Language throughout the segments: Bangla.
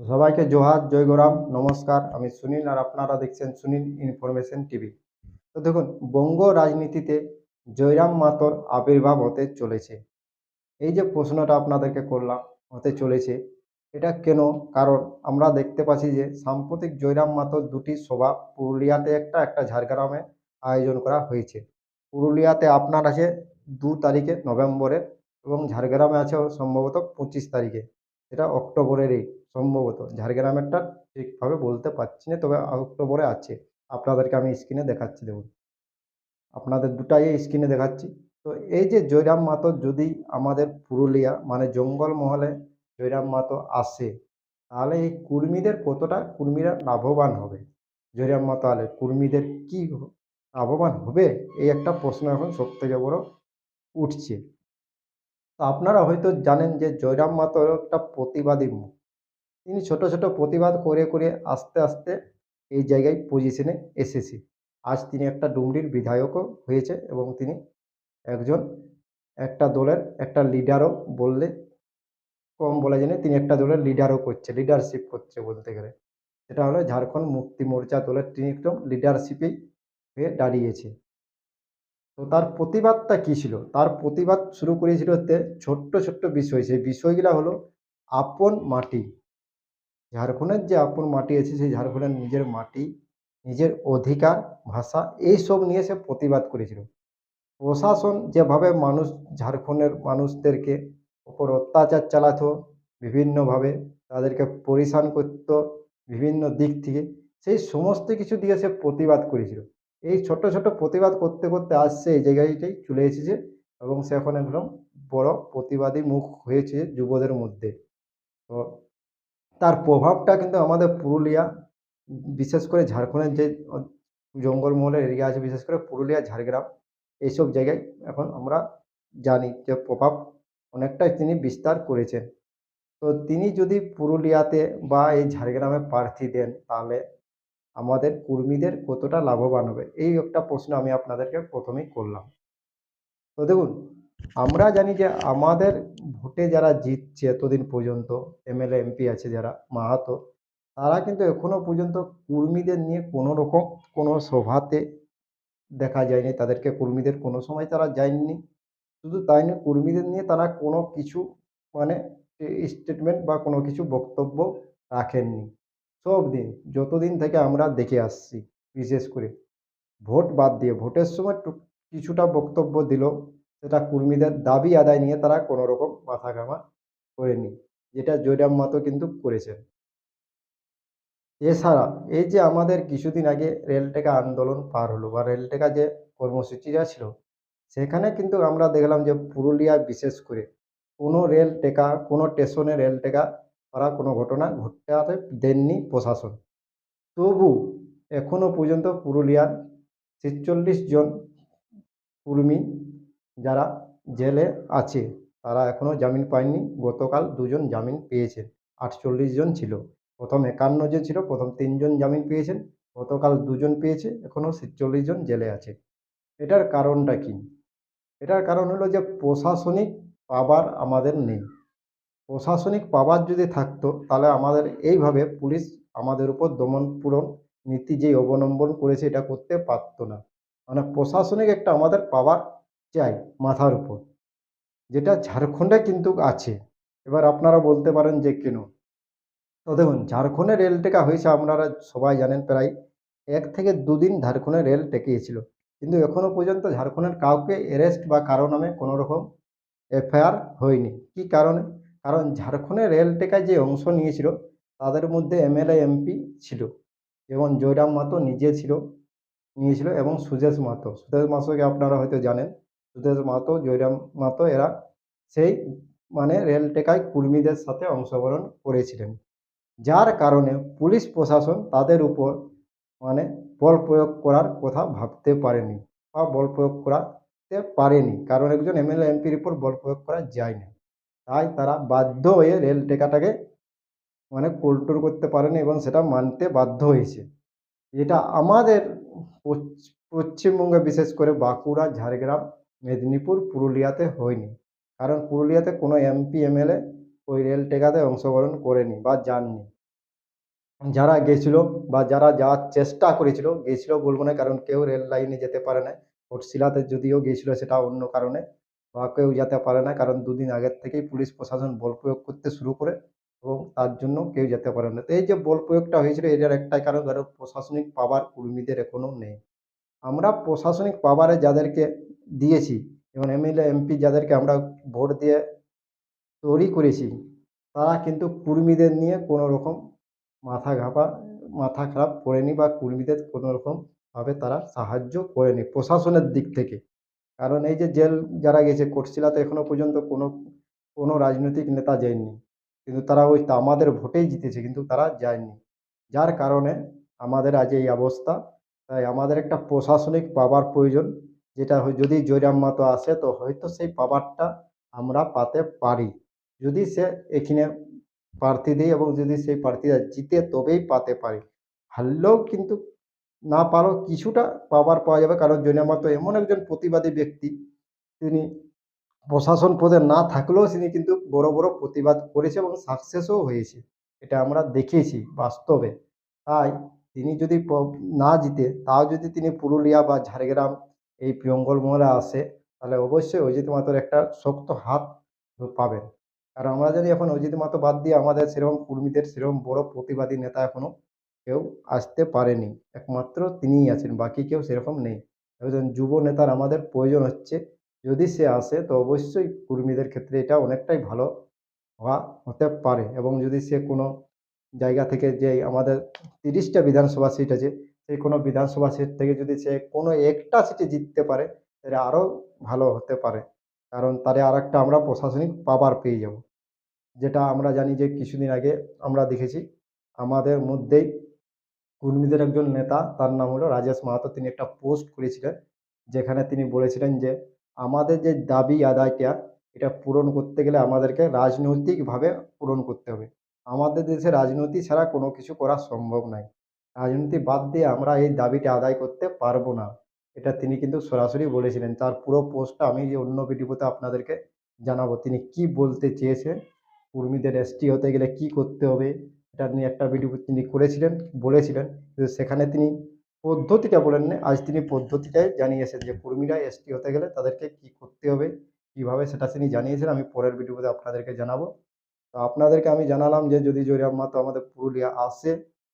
সবাইকে জোহার, জয় গোরাম, নমস্কার। আমি সুনীল আর আপনারা দেখছেন সুনীল ইনফরমেশন টিভি। তো দেখুন, বঙ্গ রাজনীতিতে জয়রাম মাতর আবির্ভাব হতে চলেছে। এই যে প্রশ্নটা আপনাদেরকে করলাম, হতে চলেছে, এটা কেন? কারণ আমরা দেখতে পাচ্ছি যে সাম্প্রতিক জয়রাম মাতর দুটি সভা পুরুলিয়াতে একটা একটা ঝাড়গ্রামে আয়োজন করা হয়েছে। পুরুলিয়াতে আপনার আছে দু তারিখে নভেম্বরের এবং ঝাড়গ্রামে আছে সম্ভবত পঁচিশ তারিখে এটা অক্টোবরেরই। সম্ভবত। ঝাড়গ্রামেরটা ঠিকভাবে বলতে পারছি না, তবে অক্টোবরে আছে। আপনাদেরকে আমি স্ক্রিনে দেখাচ্ছি, দেখুন। আপনাদের দুটাই স্ক্রিনে দেখাচ্ছি। তো এই যে জয়রাম মাতো যদি আমাদের পুরুলিয়া মানে জঙ্গলমহলে জয়রাম মাতো আসে, তাহলে এই কুর্মীদের কতটা কুর্মীরা লাভবান হবে? জয়রাম মাতো আলে কুর্মীদের কি লাভবান হবে? এই একটা প্রশ্ন এখন সব থেকে বড় উঠছে। তো আপনারা হয়তো জানেন যে জয়রাম মাতো একটা প্রতিবাদী মুখ। তিনি ছোট ছোট প্রতিবাদ করে করে আস্তে আস্তে এই জায়গায় পজিশনে এসেছে। আজ তিনি একটা ডুমরির বিধায়কও হয়েছে এবং তিনি একজন একটা দলের একটা লিডারও বললে কম বলা যায় তিনি একটা দলের লিডারও করছে লিডারশিপ করছে বলতে গেলে। সেটা হলো ঝাড়খণ্ড মুক্তি মোর্চা দলের তিনি একদম লিডারশিপেই হয়ে দাঁড়িয়েছে। তো তার প্রতিবাদটা কী ছিল? তার প্রতিবাদ শুরু করেছিল হতে ছোট্ট ছোট্ট বিষয়। সেই বিষয়গুলো হলো আপন মাটি। ঝাড়খণ্ডের যে আপন মাটি আছে, সেই ঝাড়খণ্ডের নিজের মাটি, নিজের অধিকার, ভাষা এইসব নিয়ে সে প্রতিবাদ করেছিল। প্রশাসন যেভাবে মানুষ, ঝাড়খণ্ডের মানুষদেরকে ওপর অত্যাচার চালাতো, বিভিন্নভাবে তাদেরকে পরিশান করতো, বিভিন্ন দিক থেকে, সেই সমস্ত কিছু দিয়ে সে প্রতিবাদ করেছিল। এই ছোট ছোট প্রতিবাদ করতে করতে আসছে এই জায়গাটাই চলে এসেছে এবং সে এখন একদম বড় প্রতিবাদী মুখ হয়েছে যুবদের মধ্যে। তো তার প্রভাবটা কিন্তু আমাদের পুরুলিয়া, বিশেষ করে ঝাড়খণ্ডের যে জঙ্গলমহলের এরিয়া আছে, বিশেষ করে পুরুলিয়া, ঝাড়গ্রাম, এইসব জায়গায় এখন আমরা জানি যে প্রভাব অনেকটাই তিনি বিস্তার করেছেন। তো তিনি যদি পুরুলিয়াতে বা এই ঝাড়গ্রামে প্রার্থী দেন, তাহলে আমাদের কর্মীদের কতটা লাভবান হবে? এই একটা প্রশ্ন আমি আপনাদেরকে প্রথমেই করলাম। তো দেখুন আমরা জানি যে আমাদের ভোটে যারা জিতছে এতদিন পর্যন্ত, এমএলএ, এমপি আছে যারা, মাহাতো, তারা কিন্তু এখনও পর্যন্ত কর্মীদের নিয়ে কোনো রকম কোনো সভাতে দেখা যায়নি। তাদেরকে কর্মীদের কোনো সময় তারা যায়নি। শুধু তাই নয়, কর্মীদের নিয়ে তারা কোনো কিছু মানে স্টেটমেন্ট বা কোনো কিছু বক্তব্য রাখেননি। সব দিন, যতদিন থেকে আমরা দেখে আসছি, বিশেষ করে। ভোট বাদ দিয়ে, ভোটের সময় কিছুটা বক্তব্য দিল। সেটা কর্মীদের দাবি আদায় নিয়ে তারা কোনো রকম মাথা ঘামা করেনি, যেটা জয়রাম মাতো কিন্তু করেছেন। এছাড়া এই যে আমাদের কিছুদিন আগে রেল টেকা আন্দোলন পার হলো বা রেল টেকা যে কর্মসূচিটা ছিল, সেখানে কিন্তু আমরা দেখলাম যে পুরুলিয়া বিশেষ করে কোনো রেল টেকা, কোনো স্টেশনে রেল টেকা করা কোনো ঘটনা ঘটাতে দেননি প্রশাসন। তবু এখনও পর্যন্ত পুরুলিয়ার ছেচল্লিশ জন কর্মী যারা জেলে আছে, তারা এখনও জামিন পায়নি। গতকাল দুজন জামিন পেয়েছেন আটচল্লিশ জন ছিল। প্রথম একান্ন জন ছিল, প্রথম তিনজন জামিন পেয়েছেন। গতকাল দুজন পেয়েছে এখনও ছেচল্লিশ জন জেলে আছে। এটার কারণটা কি? এটার কারণ হলো যে প্রশাসনিক পাওয়ার আমাদের নেই। প্রশাসনিক পাওয়ার যদি থাকতো, তাহলে আমাদের এইভাবে পুলিশ আমাদের উপর দমন পূরণ নীতি যে অবলম্বন করেছে, এটা করতে পারতো না। মানে প্রশাসনিক একটা আমাদের পাওয়ার চাই মাথার উপর। যেটা ঝাড়খণ্ডে কিন্তু আছে। এবার আপনারা বলতে পারেন যে কেন? তো দেখুন, ঝাড়খণ্ডে রেল টেকা হয়েছে আপনারা সবাই জানেন প্রায় এক থেকে দুদিন ঝাড়খণ্ডে রেল টেকিয়েছিল কিন্তু এখনও পর্যন্ত ঝাড়খণ্ডের কাউকে অ্যারেস্ট বা কারও নামে কোনো রকম এফআইআর হয়নি। কী কারণে? কারণ ঝাড়খণ্ডে রেল টেকায় যে অংশ নিয়েছিল, তাদের মধ্যে এমএলএ, এমপি ছিল যেমন জয়রাম মাতো নিজে ছিল, নিয়েছিল এবং সুদেশ মাতো। সুদেশ মাতোকে আপনারা হয়তো জানেন। সুদেশ মাতো, জয়রাম মাতো, এরা সেই মানে রেল টেকায় কর্মীদের সাথে অংশগ্রহণ করেছিলেন। যার কারণে পুলিশ প্রশাসন তাদের উপর মানে বল প্রয়োগ করার কথা ভাবতে পারেনি বা বল প্রয়োগ করাতে পারেনি। কারণ একজন এমএলএ, এমপির উপর বল প্রয়োগ করা যায় না তাই তারা বাধ্য হয়ে রেল টেকাটাকে মানে কন্ট্রোল করতে পারেনি এবং সেটা মানতে বাধ্য হয়েছে। এটা আমাদের পশ্চিমবঙ্গে বিশেষ করে বাঁকুড়া, ঝাড়গ্রাম মেদিনীপুর পুরুলিয়াতে হয়নি। কারণ পুরুলিয়াতে কোনো এমপি, এমএলএ ওই রেল টেকাতে অংশগ্রহণ করেনি বা যাননি। যারা গেছিল বা যারা যাওয়ার চেষ্টা করেছিল, গেছিল বলব না, কারণ কেউ রেল লাইনে যেতে পারে না। ঘটশিলাতে যদিও গিয়েছিল সেটা অন্য কারণে বা কেউ যেতে পারে না, কারণ দুদিন আগের থেকেই পুলিশ প্রশাসন বল প্রয়োগ করতে শুরু করে এবং তার জন্য কেউ যেতে পারে না। তো এই যে বল প্রয়োগটা হয়েছিল, এটার একটাই কারণ কারণ প্রশাসনিক পাওয়ার কর্মীদের এখনও নেই। আমরা প্রশাসনিক পাওয়ারে যাদেরকে দিয়েছি যেমন এমএলএ এমপি যাদেরকে আমরা ভোট দিয়ে তৈরি করেছি, তারা কিন্তু কর্মীদের নিয়ে কোনো রকম মাথা ঘাপা, মাথা খারাপ করেনি বা কর্মীদের কোনো রকমভাবে তারা সাহায্য করেনি প্রশাসনের দিক থেকে। কারণ এই যে জেল যারা গেছে কোটশিলাতে এখনও পর্যন্ত কোনো কোনো রাজনৈতিক নেতা যায়নি। কিন্তু তারা ওই আমাদের ভোটেই জিতেছে, কিন্তু তারা যায়নি। যার কারণে আমাদের আজ এই অবস্থা, তাই আমাদের একটা প্রশাসনিক পাওয়ার প্রয়োজন। যেটা যদি জয়রাম মাতো আসে তো হয়তো সেই পাওয়ারটা আমরা পাতে পারি। যদি সে এখানে প্রার্থী দিই এবং যদি সেই প্রার্থীরা জিতে, তবেই পাতে পারি। হারলেও কিন্তু না পারো, কিছুটা পাওয়ার পাওয়া যাবে, কারণ জয়রাম মাতো এমন একজন প্রতিবাদী ব্যক্তি, তিনি প্রশাসন পদে না থাকলেও তিনি কিন্তু বড় বড় প্রতিবাদ করেছে এবং সাকসেসও হয়েছে। এটা আমরা দেখেছি বাস্তবে। তাই তিনি যদি না জিতে, তাও যদি তিনি পুরুলিয়া বা ঝাড়গ্রাম এই জঙ্গলমহলে আসে তাহলে অবশ্যই অজিত মাতর একটা শক্ত হাত পাবেন। কারণ আমরা জানি এখন অজিত মাতো বাদ দিয়ে আমাদের সেরকম কর্মীদের, সেরকম বড় প্রতিবাদী নেতা এখনও কেউ আসতে পারেনি। একমাত্র তিনিই আছেন, বাকি কেউ সেরকম নেই। একজন যুব নেতার আমাদের প্রয়োজন হচ্ছে, যদি সে আসে, তো অবশ্যই কর্মীদের ক্ষেত্রে এটা অনেকটাই ভালো হওয়া হতে পারে। এবং যদি সে কোনো জায়গা থেকে যে আমাদের তিরিশটা বিধানসভা সিট আছে সেই কোনো বিধানসভা সিট থেকে যদি সে কোনো একটা সিটে জিততে পারে, তাহলে আরও ভালো হতে পারে। কারণ তারে আর একটা আমরা প্রশাসনিক পাওয়ার পেয়ে যাব। যেটা আমরা জানি যে কিছুদিন আগে আমরা দেখেছি, আমাদের মধ্যেই কর্মীদের একজন নেতা, তার নাম হলো রাজেশ মাহাতো, তিনি একটা পোস্ট করেছিলেন, যেখানে তিনি বলেছিলেন যে, আমাদের যে দাবি আদায়টা, এটা পূরণ করতে গেলে আমাদেরকে রাজনৈতিকভাবে পূরণ করতে হবে। আমাদের দেশে রাজনীতি ছাড়া কোনো কিছু করা সম্ভব নয়। রাজনীতি বাদ দিয়ে আমরা এই দাবিটা আদায় করতে পারব না। এটা তিনি কিন্তু সরাসরি বলেছিলেন। তার পুরো পোস্টটা আমি যে অন্য ভিডিওতে আপনাদেরকে জানাব, তিনি কি বলতে চেয়েছেন, কর্মীদের এসটি হতে গেলে কি করতে হবে, এটা নিয়ে একটা ভিডিও তিনি করেছিলেন, বলেছিলেন। কিন্তু সেখানে তিনি পদ্ধতিটা বলেন না, আজ তিনি পদ্ধতিটাই জানিয়েছেন যে কর্মীরা এসটি হতে গেলে তাদেরকে কি করতে হবে, কীভাবে সেটা তিনি জানিয়েছেন, আমি পরের ভিডিওতে আপনাদেরকে জানাব। তো আপনাদেরকে আমি জানালাম যে যদি জয়রাম মাতো আমাদের পুরুলিয়া আসে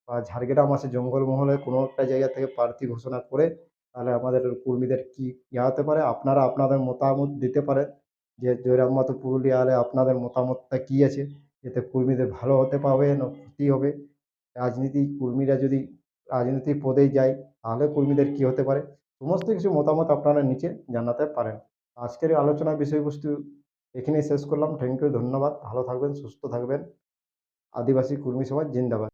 বা ঝাড়গ্রাম আসে জঙ্গলমহলে কোনো একটা জায়গা থেকে প্রার্থী ঘোষণা করে তাহলে আমাদের কর্মীদের কি ইয়া হতে পারে? আপনারা আপনাদের মতামত দিতে পারেন যে জয়রাম মাতো পুরুলিয়া হলে আপনাদের মতামতটা কী আছে? এতে কর্মীদের ভালো হতে পারবে না ক্ষতি হবে? রাজনীতি কর্মীরা যদি রাজনীতির পদেই যায় তাহলে কর্মীদের কী হতে পারে? সমস্ত কিছু মতামত আপনারা নিচে জানাতে পারেন। আজকের আলোচনার বিষয়বস্তু এখানেই শেষ করলাম। থ্যাংক ইউ ধন্যবাদ। ভালো থাকবেন, সুস্থ থাকবেন। আদিবাসী কর্মী সমাজ, জিন্দাবাদ।